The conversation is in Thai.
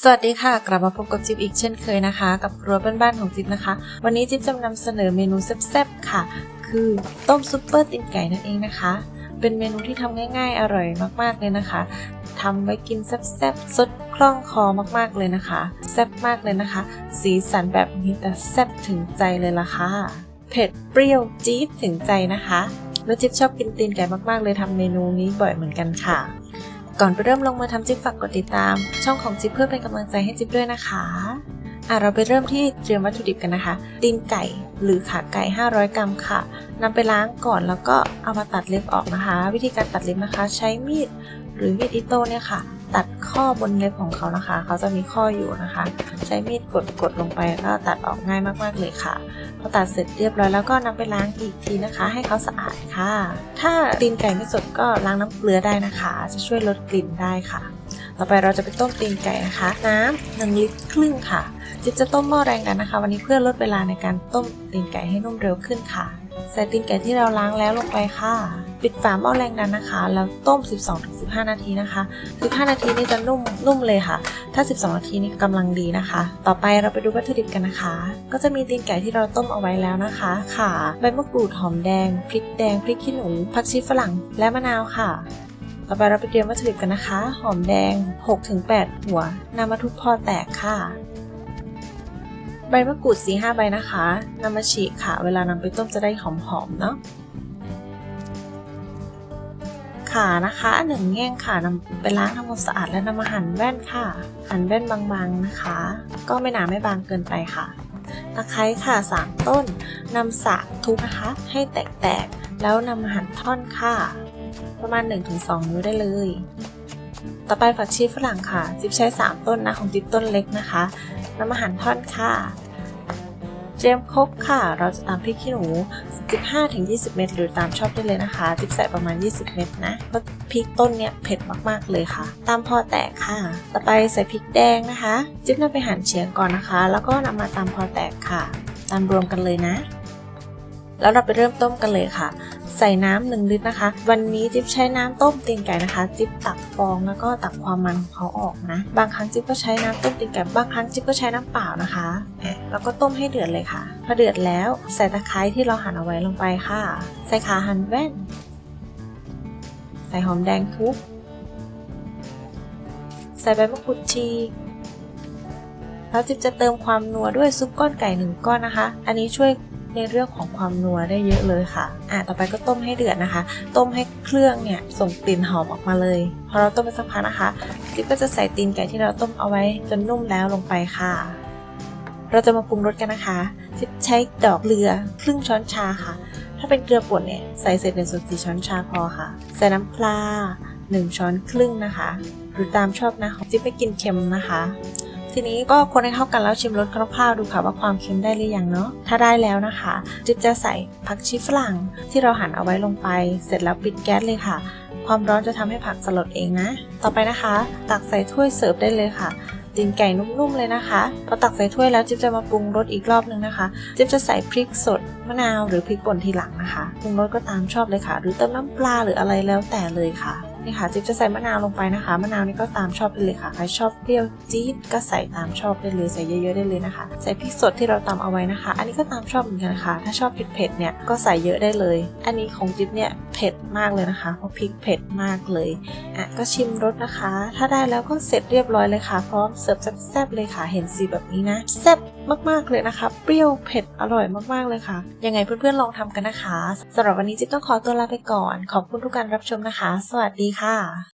สวัสดีค่ะ กลับมาพบกับจิ๊บอีกเช่นเคยนะคะ กับครัวบ้านๆของจิ๊บนะคะ วันนี้จิ๊บจะนำเสนอเมนูแซ่บๆค่ะ คือต้มซุปเปอร์ตีนไก่นั่นเองนะคะ เป็นเมนูที่ทำง่าย ๆ อร่อยมากๆเลยนะคะทำไว้กินแซ่บๆสดคล่องคอมากๆเลยนะคะแซ่บมากเลยนะคะ สีสันแบบนี้แต่แซ่บถึงใจเลยล่ะค่ะเผ็ดเปรี้ยวจี๊ดถึงใจนะคะแล้วจิ๊บชอบกินตีนไก่มากๆเลยทำเมนูนี้บ่อยเหมือนกันค่ะ ก่อนไปเริ่มลงมือทำจิ๊บฝากกดติดตาม ช่องของจิ๊บเพื่อเป็นกำลังใจให้จิ๊บด้วยนะคะอะเราไปเริ่มที่เตรียมวัตถุดิบกันนะคะ ตีนไก่หรือขาไก่ 500 กรัมค่ะนำไปล้างก่อนแล้วก็เอามาตัดเล็บออกนะคะ วิธีการตัดเล็บนะคะ ใช้มีดหรือมีดอิโต้เนี่ยค่ะ ตัดข้อบนเล็บของเขานะคะ เขาจะมีข้ออยู่นะคะ ใช้มีดกดกดลงไปก็ตัดออกง่ายมากๆเลยค่ะพอตัดเสร็จเรียบร้อยแล้วก็นำไปล้างอีกทีนะคะ ให้เขาสะอาดค่ะ ถ้าตีนไก่ไม่สดก็ล้างน้ำเกลือได้นะคะ จะช่วยลดกลิ่นได้ค่ะ ต่อไปเราจะไปต้มตีนไก่นะคะ น้ำหนึ่งลิตรครึ่งค่ะจิ๊บจะต้มหม้อแรงดันนะคะ วันนี้เพื่อลดเวลาในการต้มตีนไก่ให้นุ่มเร็วขึ้นค่ะ ใส่ตีนไก่ที่เราล้างแล้วลงไปค่ะ ปิดฝาหม้อแรงดันนะคะ แล้วต้ม 12-15 นาทีนะคะ 15 นาทีนี่จะนุ่มนุ่มเลยค่ะ ถ้า 12 นาทีนี่กำลังดีนะคะ ต่อไปเราไปดูวัตถุดิบกันนะคะ ก็จะมีตีนไก่ที่เราต้มเอาไว้แล้วนะคะ ข่าใบมะกรูดหอมแดง พริกแดง พริกขี้หนูผักชีฝรั่ง และมะนาวค่ะต่อไปเราไปเตรียมวัตถุดิบกันนะคะ หอมแดง 6-8 หัวนำมาทุบพอแตกค่ะ ใบมะกรูด4-5ใบนะคะนำมาฉีกค่ะ เวลานำไปต้มจะได้หอมๆเนาะ ขานะคะหนึ่งแง่งค่ะนำไปล้างทำความสะอาดและนำมาหั่นแว่นค่ะ หั่นแว่นบางๆนะคะ ก็ไม่หนาไม่บางเกินไปค่ะตะไคร้ค่ะสามต้นนำสากทุบนะคะ ให้แตกๆ แล้วนำมาหั่นท่อนค่ะ ประมาณ 1-2 นิ้วได้เลย ต่อไปผักชีฝรั่งค่ะ จิ๊บใช้ 3 ต้นนะของจิ๊บต้นเล็กนะคะนำมาหั่นท่อนค่ะ รียมครบค่ะ เราจะตามพริกขี้หนู 15-20 เม็ดหรือตามชอบได้เลยนะคะจิ๊กใส่ประมาณ 20 เม็ดนะ เพราะพริกต้นเนี้ยเผ็ดมากๆเลยค่ะ ตามพอแตกค่ะ ต่อไปใส่พริกแดงนะคะ จิ๊บนำไปหั่นเฉียงก่อนนะคะ แล้วก็นำมาตามพอแตกค่ะ ตามรวมกันเลยนะ แล้วเราไปเริ่มต้มกันเลยค่ะ ใส่น้ำหนึ่งลิตรนะคะ วันนี้จิ๊บใช้น้ำต้มตีนไก่นะคะ จิ๊บตักฟองแล้วก็ตักความมันของเขาออกนะ บางครั้งจิ๊บก็ใช้น้ำต้มตีนไก่บางครั้งจิ๊บก็ใช้น้ำเปล่านะคะแล้วก็ต้มให้เดือดเลยค่ะ พอเดือดแล้วใส่ตะไคร้ที่เราหั่นเอาไว้ลงไปค่ะ ใส่ขาหั่นแว่น ใส่หอมแดงทุบใส่ใบมะกรูดฉีกแล้วจิ๊บจะเติมความนัวด้วยซุปก้อนไก่หนึ่งก้อนนะคะ อันนี้ช่วย ในเรื่องของความนัวได้เยอะเลยค่ะ อะต่อไปก็ต้มให้เดือดนะคะ ต้มให้เครื่องเนี่ยส่งกลิ่นหอมออกมาเลย พอเราต้มไปสักพักนะคะจิ๊บก็จะใส่ตีนไก่ที่เราต้มเอาไว้จนนุ่มแล้วลงไปค่ะ เราจะมาปรุงรสกันนะคะจิ๊บใช้ดอกเกลือครึ่งช้อนชาค่ะ ถ้าเป็นเกลือป่นเนี่ยใส่เศษหนึ่งส่วนสี่ช้อนชาพอค่ะ ใส่น้ำปลาหนึ่งช้อนครึ่งนะคะ หรือตามชอบนะของจิ๊บไม่กินเค็มนะคะ ทีนี้ก็คนให้เข้ากันแล้วชิมรสคร่าวๆดูค่ะว่าความเค็มได้หรือยังเนาะถ้าได้แล้วนะคะ จิ๊บจะใส่ผักชีฝรั่งที่เราหั่นเอาไว้ลงไป เสร็จแล้วปิดแก๊สเลยค่ะ ความร้อนจะทำให้ผักสลดเองนะ ต่อไปนะคะ ตักใส่ถ้วยเสิร์ฟได้เลยค่ะตีนไก่นุ่มๆเลยนะคะพอตักใส่ถ้วยแล้วจิ๊บจะมาปรุงรสอีกรอบนึงนะคะ จิ๊บจะใส่พริกสดมะนาวหรือพริกป่นทีหลังนะคะ ปรุงรสก็ตามชอบเลยค่ะ หรือเติมน้ำปลาหรืออะไรแล้วแต่เลยค่ะ นี่ค่ะจิ๊บจะใส่มะนาวลงไปนะคะ มะนาวนี่ก็ตามชอบได้เลยค่ะ ใครชอบเปรี้ยวจี๊ดก็ใส่ตามชอบได้เลย ใส่เยอะๆได้เลยนะคะ ใส่พริกสดที่เราตำเอาไว้นะคะ อันนี้ก็ตามชอบเหมือนกันค่ะ ถ้าชอบเผ็ดๆเนี่ยก็ใส่เยอะได้เลย อันนี้ของจิ๊บเนี่ยเผ็ดมากเลยนะคะ เพราะพริกเผ็ดมากเลย อะก็ชิมรสนะคะ ถ้าได้แล้วก็เสร็จเรียบร้อยเลยค่ะ พร้อมเสิร์ฟแซ่บๆเลยค่ะ เห็นสีแบบนี้นะแซ่บมากๆเลยนะคะ เปรี้ยวเผ็ดอร่อยมากๆเลยค่ะ ยังไงเพื่อนๆลองทำกันนะคะสำหรับวันนี้จิ๊บต้องขอตัวลาไปก่อน ขอบคุณทุกการรับชมนะคะ สวัสดีค่ะ